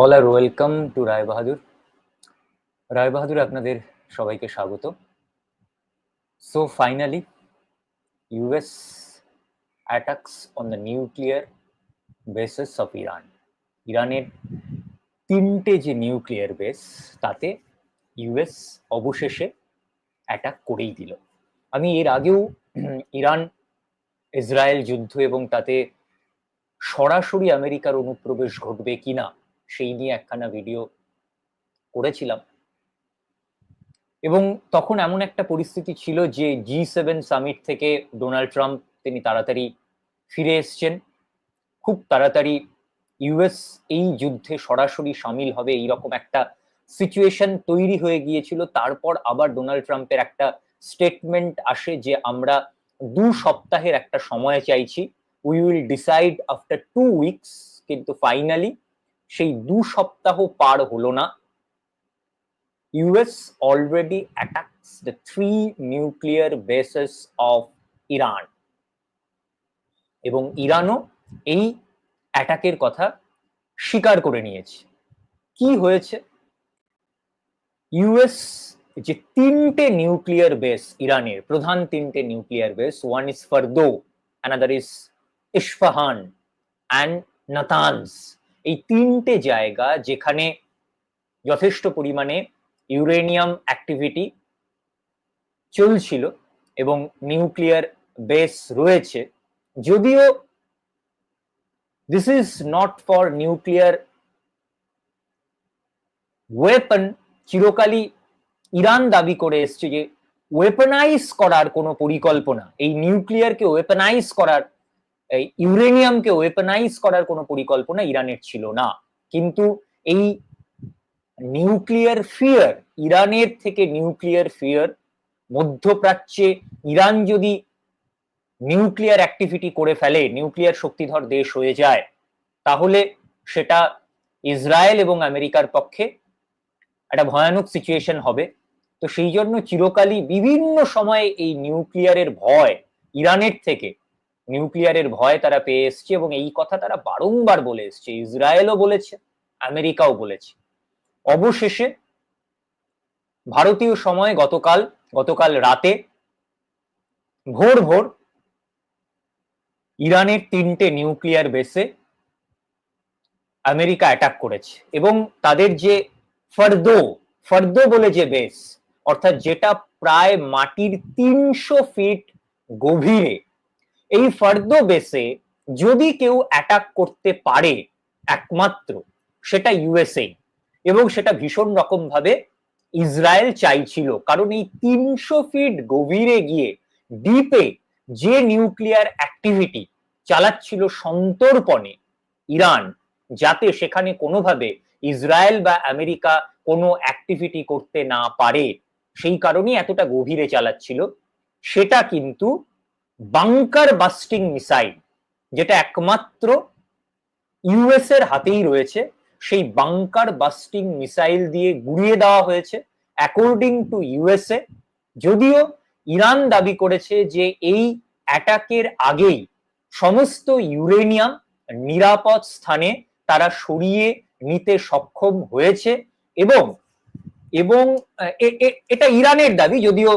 All are welcome to Rai Bahadur Rai Bahadur আপনাদের সবাইকে স্বাগত। So finally US attacks on the nuclear bases of Iran ইরানের তিনটে যে নিউক্লিয়ার বেস তাতে ইউএস অবশেষে অ্যাটাক করেই দিল। আমি এর আগেও ইরান, ইসরায়েল যুদ্ধ এবং তাতে সরাসরি আমেরিকার অনুপ্রবেশ ঘটবে কিনা সেই নিয়ে একখানা ভিডিও করেছিলাম। এবং তখন এমন একটা পরিস্থিতি ছিল যে জি সেভেন সামিট থেকে ডোনাল্ড ট্রাম্প তিনি তাড়াতাড়ি ফিরে এসছেন। খুব তাড়াতাড়ি ইউএস এই যুদ্ধে সরাসরি সামিল হবে এইরকম একটা সিচুয়েশন তৈরি হয়ে গিয়েছিল। তারপর আবার ডোনাল্ড ট্রাম্পের একটা স্টেটমেন্ট আসে যে আমরা দু সপ্তাহের একটা সময় চাইছি। We will decide after two weeks কিন্তু ফাইনালি সেই দু সপ্তাহ পার হলো না। US already attacks the three nuclear bases of Iran এবং ইরানও এই অ্যাটাকের কথা স্বীকার করে নিয়েছে। কি হয়েছে? ইউএস যে তিনটে নিউক্লিয়ার বেস ইরানের, প্রধান তিনটে nuclear base one is Fordow another is Isfahan and Natanz এই তিনটে জায়গা যেখানে যথেষ্ট পরিমাণে ইউরেনিয়াম অ্যাক্টিভিটি চলছিল এবং নিউক্লিয়ার বেস রয়েছে, যদিও this is not for nuclear weapon চিরকালই ইরান দাবি করে এসছে যে ওয়েপনাইজ করার কোনো পরিকল্পনা, এই নিউক্লিয়ারকে ওয়েপনাইজ করার ইউরেনিয়ামকে ওয়েপনাইজ করার কোনো পরিকল্পনা ইরানের ছিল না। কিন্তু এই নিউক্লিয়ার ফিয়ার ইরানের থেকে নিউক্লিয়ার ফিয়ার মধ্যপ্রাচ্যে ইরান যদি নিউক্লিয়ার অ্যাক্টিভিটি করে ফেলে নিউক্লিয়ার শক্তিধর দেশ হয়ে যায়, তাহলে সেটা ইসরায়েল এবং আমেরিকার পক্ষে একটা ভয়ানক সিচুয়েশন হবে। তো সেই জন্য চিরকালই বিভিন্ন সময়ে এই নিউক্লিয়ারের ভয় ইরানের থেকে নিউক্লিয়ারের ভয় তারা পেয়ে এসছে এবং এই কথা তারা বারংবার বলে এসছে। ইসরায়েলও বলেছে, আমেরিকাও বলেছে। অবশেষে ভারতীয় সময় গতকাল গতকাল রাতে ভোর ভোর ইরানের তিনটে নিউক্লিয়ার বেসে আমেরিকা অ্যাটাক করেছে এবং তাদের যে ফর্দো ফর্দো বলে যে বেস অর্থাৎ যেটা প্রায় মাটির তিনশো ফিট গভীরে এই ফর্দো বেসে যদি কেউ অ্যাটাক করতে পারে একমাত্র, সেটা ইউএসএ এবং সেটা ভীষণ রকম ভাবে ইসরায়েল চাইছিল। কারণ এই তিনশো ফিট গভীরে গিয়ে ডিপে যে নিউক্লিয়ার অ্যাক্টিভিটি চালাচ্ছিল সন্তর্পণে ইরান, যাতে সেখানে কোনোভাবে ইসরায়েল বা আমেরিকা কোনো অ্যাক্টিভিটি করতে না পারে, সেই কারণেই এতটা গভীরে চালাচ্ছিল। সেটা কিন্তু বাংকার বাস্টিং মিসাইল যেটা একমাত্র ইউএস এর হাতেই রয়েছে, সেই বাংকার বাস্টিং মিসাইল দিয়ে গুড়িয়ে দেওয়া হয়েছে অ্যাকর্ডিং টু ইউএসএ যদিও ইরান দাবি করেছে যে এই অ্যাটাকের আগেই সমস্ত ইউরেনিয়াম নিরাপদ স্থানে তারা সরিয়ে নিতে সক্ষম হয়েছে এবং এবং এটা ইরানের দাবি, যদিও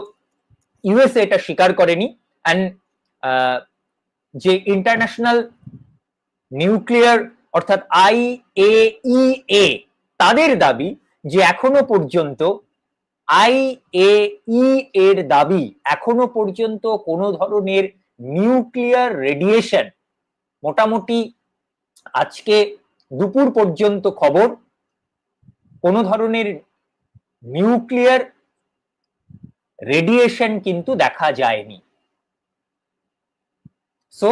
ইউএসএ এটা স্বীকার করেনি। অ্যান্ড যে ইন্টারন্যাশনাল নিউক্লিয়ার অর্থাৎ আই এ ই এ তাদের দাবি যে এখনও পর্যন্ত আইএই এর দাবি এখনও পর্যন্ত কোনো ধরনের নিউক্লিয়ার রেডিয়েশন মোটামুটি আজকে দুপুর পর্যন্ত খবর, কোনো ধরনের নিউক্লিয়ার রেডিয়েশন কিন্তু দেখা যায়নি। সো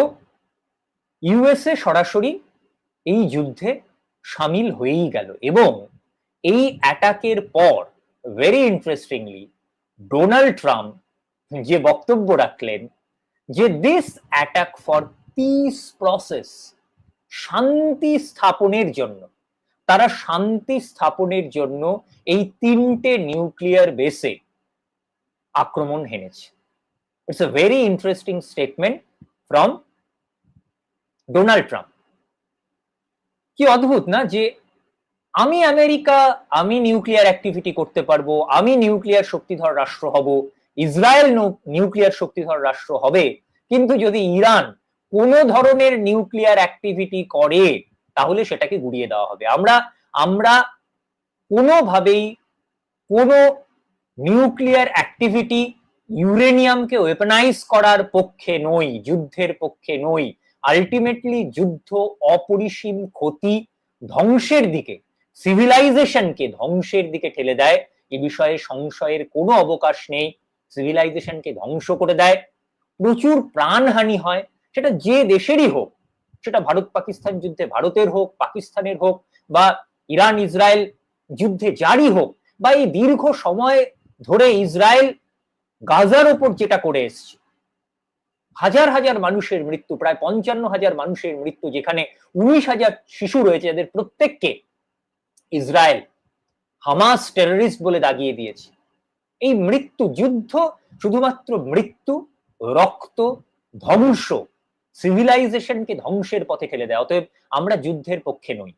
ইউএসএ সরাসরি এই যুদ্ধে সামিল হয়েই গেল এবং এই অ্যাটাকের পর ভেরি ইন্টারেস্টিংলি ডোনাল্ড ট্রাম্প যে বক্তব্য রাখলেন যে this attack for peace process শান্তি স্থাপনের জন্য, তারা শান্তি স্থাপনের জন্য এই তিনটে নিউক্লিয়ার বেসে আক্রমণ হেনেছে। It's a very interesting statement from Donald Trump কি অদ্ভুত, না? যে আমি আমেরিকা, আমি নিউক্লিয়ার অ্যাক্টিভিটি করতে পারব, আমি নিউক্লিয়ার শক্তিধর রাষ্ট্র হব, ইসরায়েল নিউক্লিয়ার শক্তিধর রাষ্ট্র হবে, কিন্তু যদি ইরান কোন ধরনের নিউক্লিয়ার অ্যাক্টিভিটি করে, তাহলে সেটাকে গুড়িয়ে দেওয়া হবে। আমরা আমরা কোনোভাবেই কোনো নিউক্লিয়ার অ্যাক্টিভিটি ইউরেনিয়ামকে ওয়েপনাইজ করার পক্ষে নই, যুদ্ধের পক্ষে নই। আলটিমেটলি যুদ্ধ অপরিসীম ক্ষতি ধ্বংসের দিকে সিভিলাইজেশনকে ধ্বংসের দিকে ঠেলে দেয়। এ বিষয়ে সংশয়ের কোনো অবকাশ নেই। সিভিলাইজেশনকে ধ্বংস করে দেয়। প্রচুর প্রাণহানি হয়। সেটা যে দেশেরই হোক, সেটা ভারত পাকিস্তান যুদ্ধে ভারতের হোক, পাকিস্তানের হোক, বা ইরান ইসরায়েল যুদ্ধে জারি হোক, বা এই দীর্ঘ সময় ধরে ইসরায়েল গাজার ওপর যেটা করে এসছে। হাজার হাজার মানুষের মৃত্যু, প্রায় পঞ্চান্ন হাজার মানুষের মৃত্যু, যেখানে উনিশ হাজার শিশু রয়েছে, এদের প্রত্যেককে ইসরায়েল হামাস টেররিস্ট বলে দাগিয়ে দিয়েছে। এই মৃত্যু যুদ্ধ শুধুমাত্র মৃত্যু, রক্ত, ধ্বংস সিভিলাইজেশনকে ধ্বংসের পথে ঠেলে দেয়, অতএব আমরা যুদ্ধের পক্ষে নই।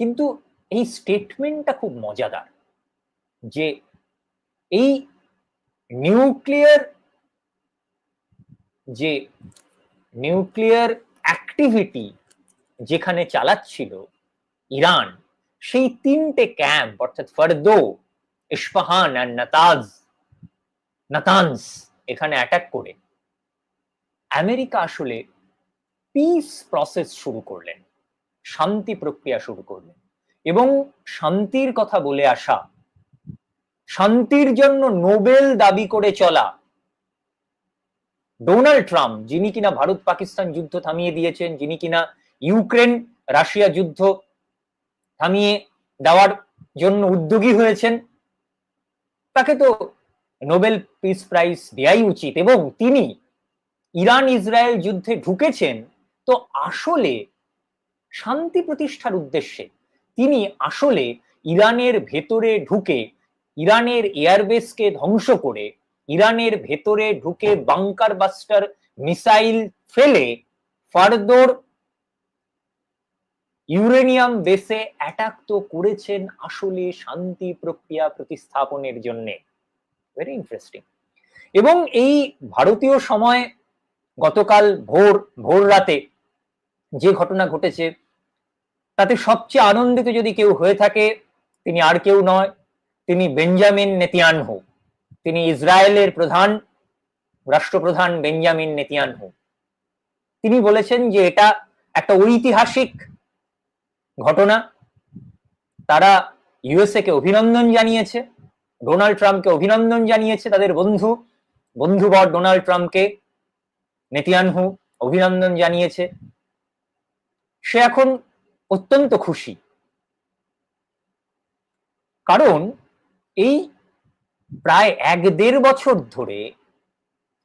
কিন্তু এই স্টেটমেন্টটা খুব মজাদার, যে এই নিউক্লিয়ার যে নিউক্লিয়ার অ্যাক্টিভিটি যেখানে চালাচ্ছিল ইরান, সেই তিনটে ক্যাম্প, অর্থাৎ ফরদো, ইস্পাহান আর নাতাজ, নাতানস, এখানে অ্যাটাক করে, আমেরিকা আসলে পিস প্রসেস শুরু করলেন, শান্তি প্রক্রিয়া শুরু করলেন এবং শান্তির কথা বলে আসা শান্তির জন্য নোবেল দাবি করে চলা। ডোনাল্ড ট্রাম্প, যিনি কিনা ভারত পাকিস্তান যুদ্ধ থামিয়ে দিয়েছেন, যিনি কিনা ইউক্রেন রাশিয়া যুদ্ধ থামিয়ে দেওয়ার জন্য উদ্যোগী হয়েছেন, তাকে তো নোবেল পিস প্রাইজ দেয়াই উচিত। এবং তিনি ইরান ইসরায়েল যুদ্ধে ঢুকেছেন, তো আসলে শান্তি প্রতিষ্ঠার উদ্দেশ্যে তিনি আসলে ইরানের ভেতরে ঢুকে ইরানের এয়ারবেসকে ধ্বংস করে ইরানের ভেতরে ঢুকে বাংকার বাস্টার মিসাইল ফেলে ফারদোর ইউরেনিয়াম বেসে অ্যাটাক তো করেছেন আসলে শান্তি প্রক্রিয়া প্রতিস্থাপনের জন্য। ভেরি ইন্টারেস্টিং এবং এই ভারতীয় সময় গতকাল ভোর ভোর রাতে যে ঘটনা ঘটেছে, তাতে সবচেয়ে আনন্দিত যদি কেউ হয়ে থাকে, তিনি আর কেউ নয় তিনি বেঞ্জামিন নেতিয়ানহু। তিনি ইসরায়েলের প্রধান, রাষ্ট্রপ্রধান বেঞ্জামিন নেতিয়ানহু। তিনি বলেছেন যে এটা একটা ঐতিহাসিক ঘটনা। তারা ইউএসএ কে অভিনন্দন জানিয়েছে, ডোনাল্ড ট্রাম্পকে অভিনন্দন জানিয়েছে তাদের বন্ধু। বন্ধুবর ডোনাল্ড ট্রাম্পকে নেতিয়ানহু অভিনন্দন জানিয়েছে। সে এখন অত্যন্ত খুশি। কারণ এই প্রায় এক দেড় বছর ধরে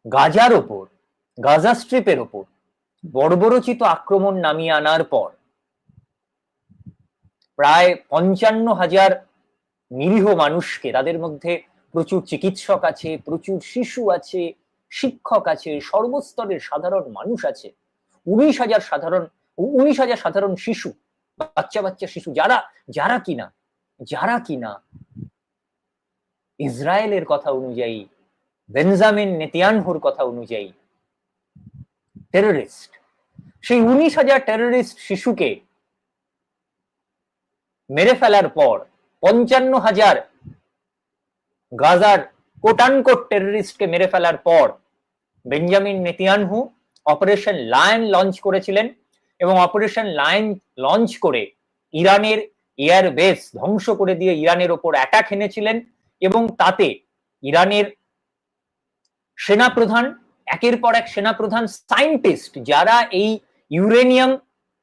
গাজার ওপর, গাজা স্ট্রিপের ওপর বর্বরচিত আক্রমণ নামিয়ে আনার পর প্রায় পঞ্চান্ন হাজার নিরীহ মানুষকে তাদের মধ্যে প্রচুর চিকিৎসক আছে, প্রচুর শিশু আছে, শিক্ষক আছে, সর্বস্তরের সাধারণ মানুষ আছে। উনিশ হাজার সাধারণ, উনিশ হাজার সাধারণ শিশু, বাচ্চা বাচ্চা শিশু, যারা যারা কিনা যারা কিনা ইসরায়েলের কথা অনুযায়ী, বেনজামিন নেতিয়ানহুর কথা অনুযায়ী টেররিস্ট সেই উনিশ হাজার টেররিস্ট শিশুকে মেরে ফেলার পর পঞ্চান্ন হাজার গাজার কোটানকোট টেররিস্টকে মেরে ফেলার পর Benjamin Netanyahu operation lion launch করেছিলেন এবং অপারেশন লায়ন লঞ্চ করে ইরানের এয়ার বেস ধ্বংস করে দিয়ে ইরানের ওপর অ্যাটাক এনেছিলেন। এবং তাতে ইরানের সেনাপ্রধান, একের পর এক সেনাপ্রধান সায়েন্টিস্ট যারা এই ইউরেনিয়াম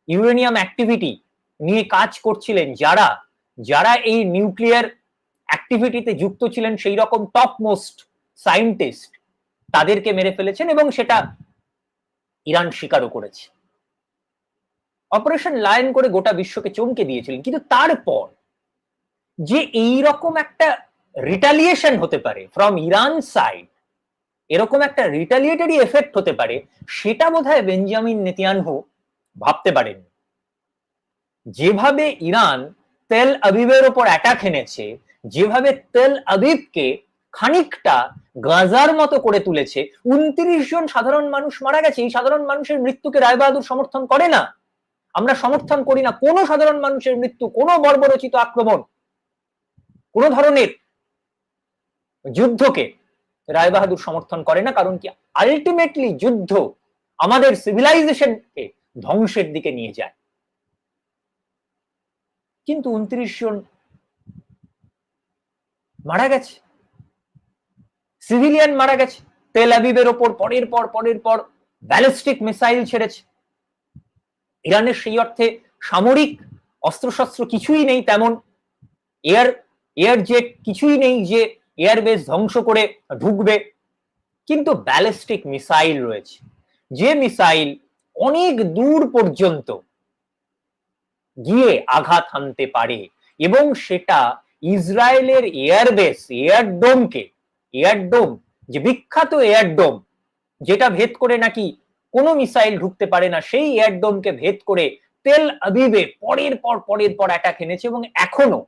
ইউরেনিয়াম অ্যাক্টিভিটি নিয়ে কাজ করছিলেন, যারা যারা এই নিউক্লিয়ার অ্যাক্টিভিটিতে যুক্ত ছিলেন, সেই রকম টপ মোস্ট সায়েন্টিস্ট তাদেরকে মেরে ফেলেছেন এবং সেটা ইরান স্বীকারও করেছে। অপারেশন লায়ন করে গোটা বিশ্বকে চমকে দিয়েছিলেন। কিন্তু তারপর যে এই রকম একটা রিটালিয়েশন হতে পারে ফ্রম ইরান সাইড এরকম একটা রিটালিয়েটারি এফেক্ট হতে পারে, সেটা বোধহয় বেঞ্জামিন নেতিয়ানহু ভাবতে পারেননি। যেভাবে ইরান তেল আবিবের ওপর অ্যাটাক এনেছে, যেভাবে তেল আবিবকে খানিকটা গাজার মতো করে তুলেছে, উনত্রিশ জন সাধারণ মানুষ মারা গেছে, এই সাধারণ মানুষের মৃত্যুকে রায়বাহাদুর সমর্থন করে না। আমরা সমর্থন করি না কোনো সাধারণ মানুষের মৃত্যু, কোনো বর্বরচিত আক্রমণ, কোন ধরনের যুদ্ধকে রায়বাহাদুর সমর্থন করে না, কারণ কি আলটিমেটলি যুদ্ধ আমাদের সিভিলাইজেশনকে ধ্বংসের দিকে নিয়ে যায়। কিন্তু উনত্রিশ জন মারা গেছে। সিভিলিয়ান মারা গেছে। তেল আবিবের ওপর পরের পর পরের পর ব্যালিস্টিক মিসাইল ছেড়েছে। ইরানের সেই অর্থে সামরিক অস্ত্রশস্ত্র কিছুই নেই তেমন। এয়ার এয়ার জেট কিছুই নেই যে এয়ারবেস ধ্বংস করে ঢুকবে। কিন্তু ব্যালিস্টিক মিসাইল রয়েছে। যে মিসাইল অনেক দূর পর্যন্ত গিয়ে আঘাত হানতে পারে এবং সেটা ইসরায়েলের এয়ারবেস, এয়ারডোমকে, এয়ারডোম, যে বিখ্যাত এয়ারডোম, যেটা ভেদ করে নাকি কোনো মিসাইল ঢুকতে পারে না, সেই এয়ারডোমকে ভেদ করে তেল আবিবে পরের পর পরের পর অ্যাটাক এনেছে এবং এখনও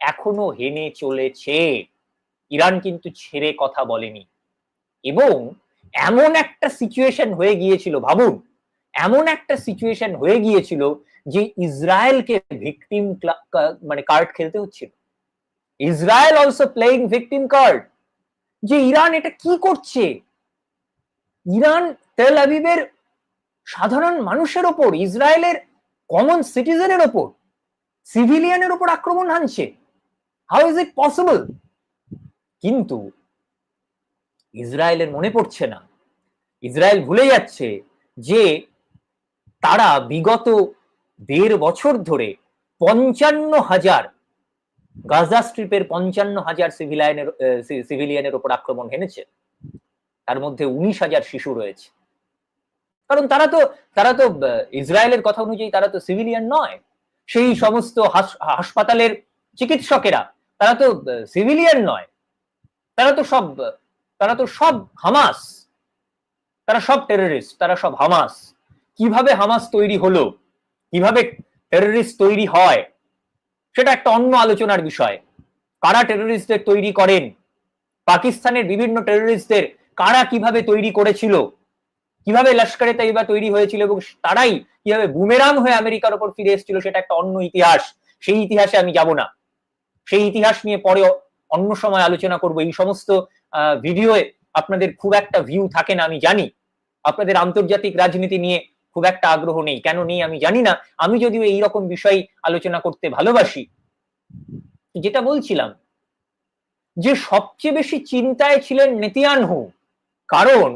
এখনও হেনে চলেছে। ইরান কিন্তু ছেড়ে কথা বলেনি। এবং এমন একটা সিচুয়েশন হয়ে গিয়েছিল, ভাবুন, এমন একটা সিচুয়েশন হয়ে গিয়েছিল যে ইসরায়েলকে ভিকটিম মানে কার্ড খেলতে হচ্ছিল। Israel also playing victim card যে ইরান এটা কি করছে? ইরান তেল আবিবের সাধারণ মানুষের ওপর, ইসরায়েলের কমন সিটিজেনের ওপর সিভিলিয়ানের ওপর আক্রমণ হানছে। হাউ ইজ ইট পসিবল কিন্তু ইসরায়েলের মনে পড়ছে না। ইসরায়েল ভুলে যাচ্ছে যে তারা বিগত দেড় বছর ধরে পঞ্চান্ন হাজার গাজা স্ট্রিপের পঞ্চান্ন হাজার সিভিলিয়ানের সিভিলিয়ানের ওপর আক্রমণ হেনেছে। তার মধ্যে উনিশ হাজার শিশু রয়েছে। কারণ তারা তো তারা তো ইসরায়েলের কথা অনুযায়ী তারা তো সিভিলিয়ান নয়। সেই সমস্ত হাসপাতালের চিকিৎসকেরা, তারা তো সিভিলিয়ান নয়। তারা তো সব, তারা তো সব হামাস। তারা সব টেররিস্ট তারা সব হামাস। কীভাবে হামাস তৈরি হলো? কীভাবে টেররিস্ট তৈরি হয়? সেটা একটা অন্য আলোচনার বিষয়। কারা টেররিস্টদের তৈরি করেন? পাকিস্তানের বিভিন্ন টেররিস্টদের কারা কীভাবে তৈরি করেছিল? কীভাবে লস্করে তৈবা তৈরি হয়েছিল এবং তারাই কীভাবে বুমেরাং হয়ে আমেরিকার ওপর ফিরে এসেছিল, সেটা একটা অন্য ইতিহাস। সেই ইতিহাসে আমি যাব না। সেই ইতিহাস নিয়ে পরে অন্য সময় আলোচনা করব। এই সমস্ত ভিডিওয়ে আপনাদের খুব একটা ভিউ থাকে না, আমি জানি। আপনাদের আন্তর্জাতিক রাজনীতি নিয়ে খুব একটা আগ্রহ নেই। কেন নেই আমি জানি না। আমি যদিও এই রকম বিষয় আলোচনা করতে ভালোবাসি, যেটা বলছিলাম যে সবচেয়ে বেশি চিন্তায় ছিলেন নেতিয়ানহু কারণ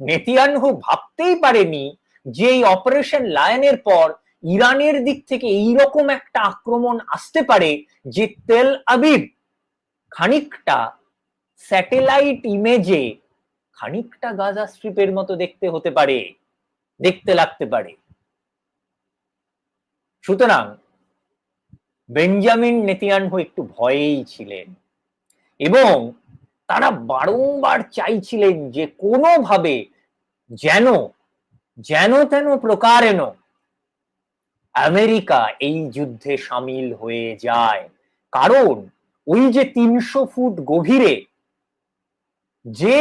নেতিয়ানহু ভাবতেই পারেনি যে এই অপারেশন লায়নের পর ইরানের দিক থেকে এই রকম একটা আক্রমণ আসতে পারে যে তেল আবিব খানিকটা স্যাটেলাইট ইমেজে খানিকটা গাজা স্ট্রিপের মতো দেখতে হতে পারে, দেখতে লাগতে পারে। সুতরাং বেঞ্জামিন নেতিয়ানহু একটু ভয়েই ছিলেন এবং তারা বারংবার চাইছিলেন যে কোনোভাবে যেন যেন তেন প্রকারেন আমেরিকা এই যুদ্ধে সামিল হয়ে যায়। কারণ ওই যে তিনশো ফুট গভীরে যে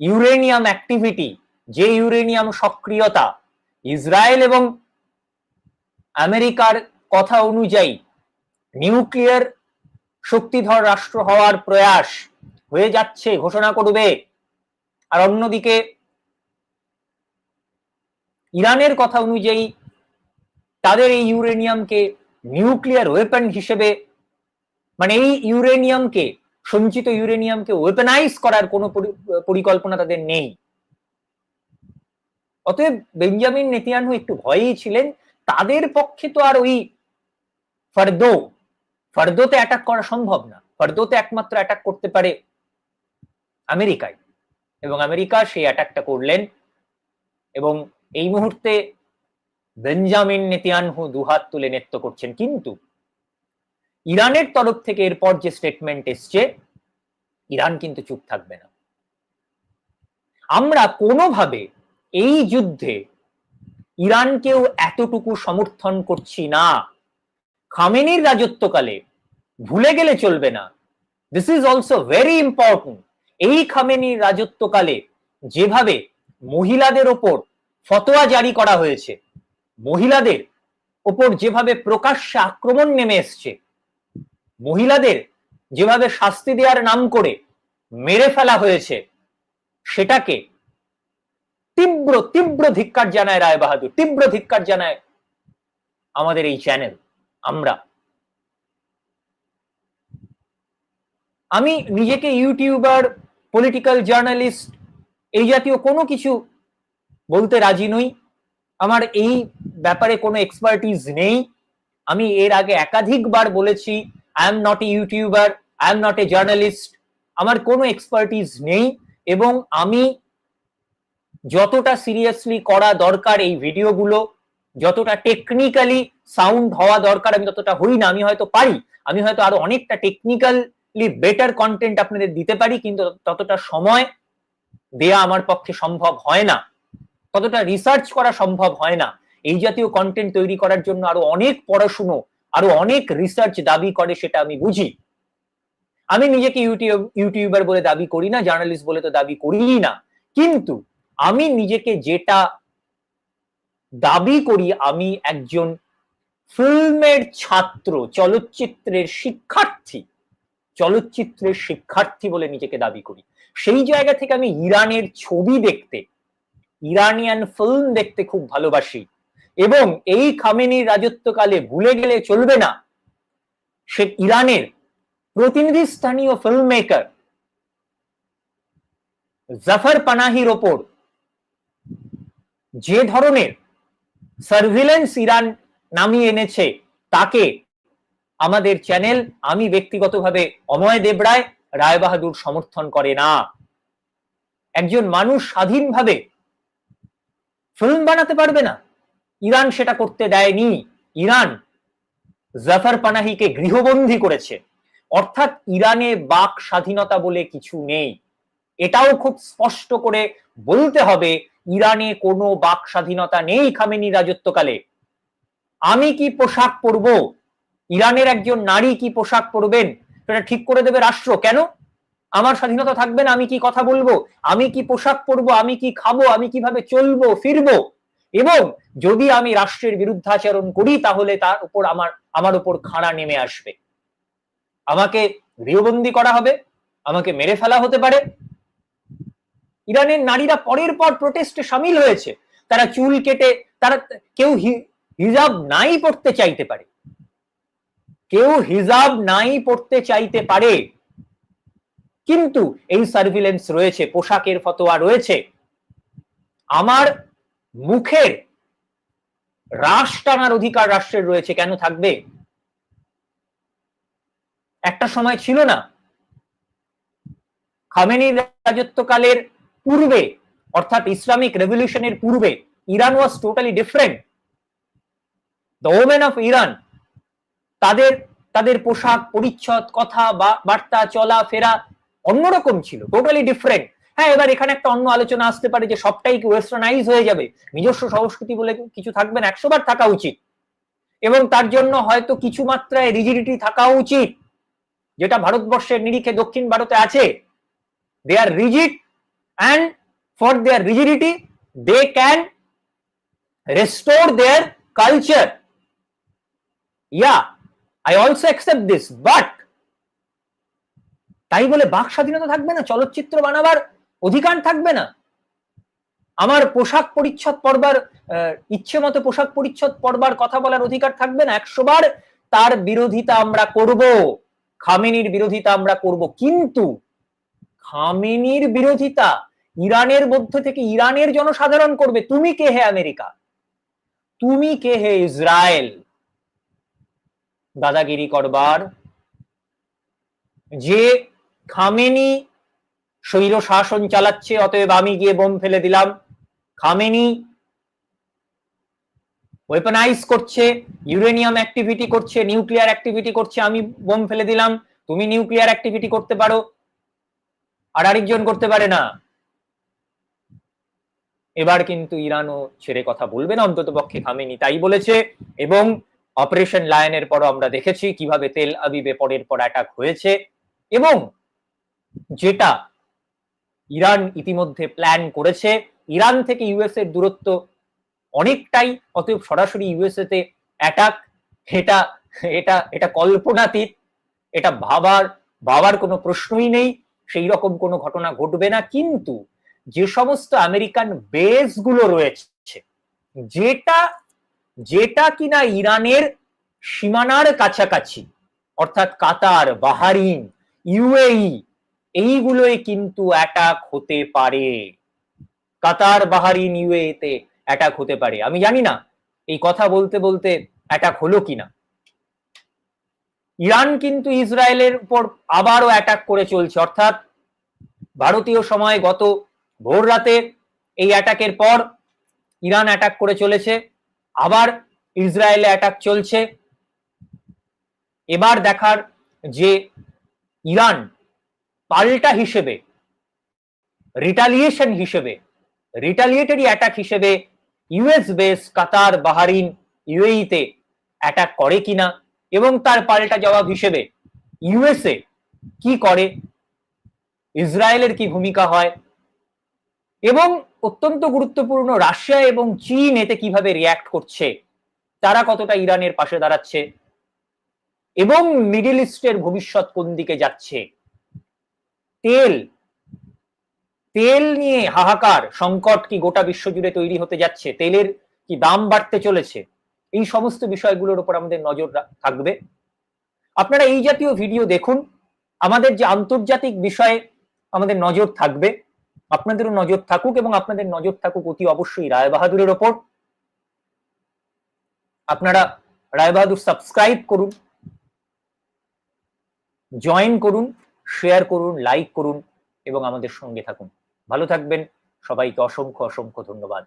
ইউরেনিয়াম অ্যাক্টিভিটি যে ইউরেনিয়াম সক্রিয়তা ইসরায়েল এবং আমেরিকার কথা অনুযায়ী নিউক্লিয়ার শক্তিধর রাষ্ট্র হওয়ার প্রয়াস হয়ে যাচ্ছে, ঘোষণা করবে। আর অন্যদিকে ইরানের কথা অনুযায়ী তাদের এই ইউরেনিয়ামকে নিউক্লিয়ার ওয়েপন হিসেবে মানে এই ইউরেনিয়ামকে, সঞ্চিত ইউরেনিয়ামকে ওয়েপনাইজ করার কোনো পরিকল্পনা তাদের নেই। অতএব বেঞ্জামিন নেতিয়ানহু একটু ভয়েই ছিলেন, তাদের পক্ষে তো আর ওই ফার্দো, ফার্দোতে অ্যাটাক করা সম্ভব না। ফার্দোতে একমাত্র অ্যাটাক করতে পারে আমেরিকায়। এবং আমেরিকা সেই অ্যাটাকটা করলেন। এবং এই মুহূর্তে বেঞ্জামিন নেতিয়ানহু দুহাত তুলে নেত্য করছেন। কিন্তু ইরানের তরফ থেকে এরপর যে স্টেটমেন্ট এসছে, ইরান কিন্তু চুপ থাকবে না। আমরা কোনোভাবে এই যুদ্ধে ইরানকেও এতটুকু সমর্থন করছি না। খামেনির রাজত্বকালে ভুলে গেলে চলবে না। This is also very important এই খামেনির রাজত্বকালে যেভাবে মহিলাদের ওপর ফতোয়া জারি করা হয়েছে, মহিলাদের ওপর যেভাবে প্রকাশ্যে আক্রমণ নেমে এসছে মহিলাদের যেভাবে শাস্তি দেওয়ার নাম করে মেরে ফেলা হয়েছে, সেটাকে তীব্র তীব্র ধিক্কার জানায় রায় বাহাদুর, তীব্র ধিক্কার জানায় আমাদের এই চ্যানেল আমরা। আমি নিজেকে ইউটিউবার পলিটিক্যাল জার্নালিস্ট এই জাতীয় কোনো কিছু বলতে রাজি নই। আমার এই ব্যাপারে কোনো এক্সপার্টিজ নেই। আমি এর আগে একাধিকবার বলেছি I am not a YouTuber I am not a journalist আমার কোনো এক্সপার্টিস নেই এবং আমি যতটা সিরিয়াসলি করা দরকার এই ভিডিওগুলো, যতটা টেকনিক্যালি সাউন্ড হওয়া দরকার আমি ততটা হই না, আমি হয়তো পারি, আমি হয়তো আরও অনেকটা টেকনিক্যালি বেটার কন্টেন্ট আপনাদের দিতে পারি, কিন্তু ততটা সময় দেয়া আমার পক্ষে সম্ভব হয় না, ততটা রিসার্চ করা সম্ভব হয় না। এই জাতীয় কন্টেন্ট তৈরি করার জন্য আরও অনেক পড়াশুনো আরও অনেক রিসার্চ দাবি করে সেটা আমি বুঝি। আমি নিজেকে ইউটিউব, ইউটিউবার বলে দাবি করি না জার্নালিস্ট বলে তো দাবি করি না। কিন্তু আমি নিজেকে যেটা দাবি করি, আমি একজন ফিল্মের ছাত্র, চলচ্চিত্রের শিক্ষার্থী চলচ্চিত্রের শিক্ষার্থী বলে নিজেকে দাবি করি। সেই জায়গা থেকে আমি ইরানের ছবি দেখতে, ইরানিয়ান ফিল্ম দেখতে খুব ভালোবাসি। এবং এই খামেনির রাজত্বকালে ভুলে গেলে চলবে না। সে ইরানের প্রতিনিধি স্থানীয় ফিল্ম মেকার জাফর পানাহির ওপর যে ধরনের সার্ভিলেন্স ইরান নামিয়ে এনেছে, তাকে আমাদের চ্যানেল আমি ব্যক্তিগতভাবে অময় দেবরায়, রায় বাহাদুর সমর্থন করে না। একজন মানুষ স্বাধীনভাবে ফিল্ম বানাতে পারবে না। ইরান সেটা করতে দেয়নি। ইরান জাফর পানাহিকে গৃহবন্দী করেছে। অর্থাৎ ইরানে বাক স্বাধীনতা বলে কিছু নেই। এটাও খুব স্পষ্ট করে বলতে হবে, ইরানে কোনো বাক স্বাধীনতা নেই খামেনি রাজত্বকালে। আমি কি পোশাক পরব? ইরানের একজন নারী কি পোশাক পরবেন? সেটা ঠিক করে দেবে রাষ্ট্র। কেন? আমার স্বাধীনতা থাকবে না, আমি কি কথা বলব? আমি কি পোশাক পরবো? আমি কি খাব? আমি কীভাবে চলবো? ফিরবো? এবং যদি আমি রাষ্ট্রের বিরুদ্ধাচরণ করি, তাহলে তার উপর আমার আমার উপর খাড়া নেমে আসবে। আমাকে গৃহবন্দী করা হবে, আমাকে মেরে ফেলা হতে পারে। ইরানের নারীরা পরের পর প্রোটেস্টে সামিল হয়েছে। তারা চুল কেটে, তারা, কেউ হিজাব নাই পড়তে চাইতে পারে। কেউ হিজাব নাই পড়তে চাইতে পারে। কিন্তু এই সার্ভিলেন্স রয়েছে, পোশাকের ফতোয়া রয়েছে। আমার মুখের রাশ টানার অধিকার রাষ্ট্রের রয়েছে কেন থাকবে? একটা সময় ছিল না। খামেনির রাজত্বকালের পূর্বে, অর্থাৎ ইসলামিক রেভলিউশনের পূর্বে, Iran was totally different the women of Iran তাদের তাদের পোশাক, পরিচ্ছদ, কথা বার্তা, চলা, ফেরা অন্যরকম ছিল টোটালি ডিফারেন্ট হ্যাঁ এবার এখানে একটা অন্য আলোচনা আসতে পারে যে সবটাই কি ওয়েস্টার্নাইজ হয়ে যাবে? নিজস্ব সংস্কৃতি বলে কিছু থাকবে না একশো বার থাকা উচিত। এবং তার জন্য হয়তো কিছু মাত্রায় রিজিডিটি থাকা উচিত, যেটা ভারতবর্ষের নিরিখে দক্ষিণ ভারতে আছে। They are rigid and for their rigidity they can restore their culture yeah I also accept this but তাই বলে বাক স্বাধীনতা থাকবে না? চলচ্চিত্র বানাবার অধিকার থাকবে না। আমার পোশাক পরিচ্ছদ পড়বার ইচ্ছে মতো পোশাক পরিচ্ছদ পড়বার কথা বলার অধিকার থাকবে না। একশো বার তার বিরোধিতা আমরা করব। খামেনির বিরোধিতা আমরা করব। কিন্তু খামেনির বিরোধিতা ইরানের মধ্য থেকে ইরানের জনসাধারণ করবে। তুমি কে হে আমেরিকা? তুমি কে হে ইসরায়েল? দাদাগিরি করবার। যে খামেনি স্বৈর শাসন চালাচ্ছে, অতএব আমি গিয়ে বোম ফেলে দিলাম। খামেনি ওয়েপনাইজ করছে ইউরেনিয়াম অ্যাক্টিভিটি করছে নিউক্লিয়ার অ্যাক্টিভিটি করছে, আমি বোম ফেলে দিলাম। তুমি নিউক্লিয়ার অ্যাক্টিভিটি করতে পারো, আর আরেকজন করতে পারে না। এবার কিন্তু ইরানও ছেড়ে কথা বলবে না, অন্তত পক্ষে খামেনি তাই বলেছে। এবং অপারেশন লায়নের পরও আমরা দেখেছি কীভাবে তেল আবিবে পরের পর অ্যাটাক হয়েছে। এবং যেটা ইরান ইতিমধ্যে প্ল্যান করেছে। ইরান থেকে ইউএস এর দূরত্ব অনেকটাই, অতএব সরাসরি ইউএসএ তে অ্যাটাক এটা এটা এটা কল্পনাতীত, এটা ভাবার ভাবার কোনো প্রশ্নই নেই, সেই রকম কোনো ঘটনা ঘটবে না। কিন্তু যে সমস্ত আমেরিকান বেসগুলো রয়েছে, যেটা যেটা কিনা ইরানের সীমানার কাছাকাছি, অর্থাৎ কাতার, বাহারিন ইউএই এইগুলোই কিন্তু অ্যাটাক হতে পারে। কাতার বাহারিন ইউএ তে অ্যাটাক হতে পারে। আমি জানি না, এই কথা বলতে বলতে অ্যাটাক হলো কিনা। ইরান কিন্তু ইসরায়েলের উপর আবারও অ্যাটাক করে চলছে। অর্থাৎ ভারতীয় সময় গত ভোর রাতে এই অ্যাটাকের পর ইরান অ্যাটাক করে চলেছে। আবার ইসরায়েলে অ্যাটাক চলছে। এবার দেখার যে ইরান পাল্টা হিসেবে রিটালিয়েশন হিসেবে রিটালিয়েটরি অ্যাটাক হিসেবে ইউএস বেস কাতার, বাহারিন ইউএইতে অ্যাটাক করে কিনা এবং তার পাল্টা জবাব হিসেবে ইউএসএ কি করে, ইসরায়েলের কি ভূমিকা হয় এবং অত্যন্ত গুরুত্বপূর্ণ রাশিয়া এবং চীন এতে কীভাবে রিয়াক্ট করছে, তারা কতটা ইরানের পাশে দাঁড়াচ্ছে এবং মিডিল ইস্টের ভবিষ্যৎ কোন দিকে যাচ্ছে। তেল তেল নিয়ে হাহাকার, সংকট কি গোটা বিশ্বজুড়ে তৈরি হতে যাচ্ছে, তেলের কি দাম বাড়তে চলেছে, এই সমস্ত বিষয়গুলোর উপর আমাদের নজর থাকবে। আপনারা এই জাতীয় ভিডিও দেখুন, আমাদের যে আন্তর্জাতিক বিষয়ে আমাদের নজর থাকবে, আপনাদেরও নজর থাকুক এবং আপনাদের নজর থাকুক অতি অবশ্যই রায় বাহাদুরের ওপর। আপনারা রায় বাহাদুর সাবস্ক্রাইব করুন জয়েন করুন শেয়ার করুন লাইক করুন এবং আমাদের সঙ্গে থাকুন। ভালো থাকবেন। সবাইকে অসংখ্য অসংখ্য ধন্যবাদ।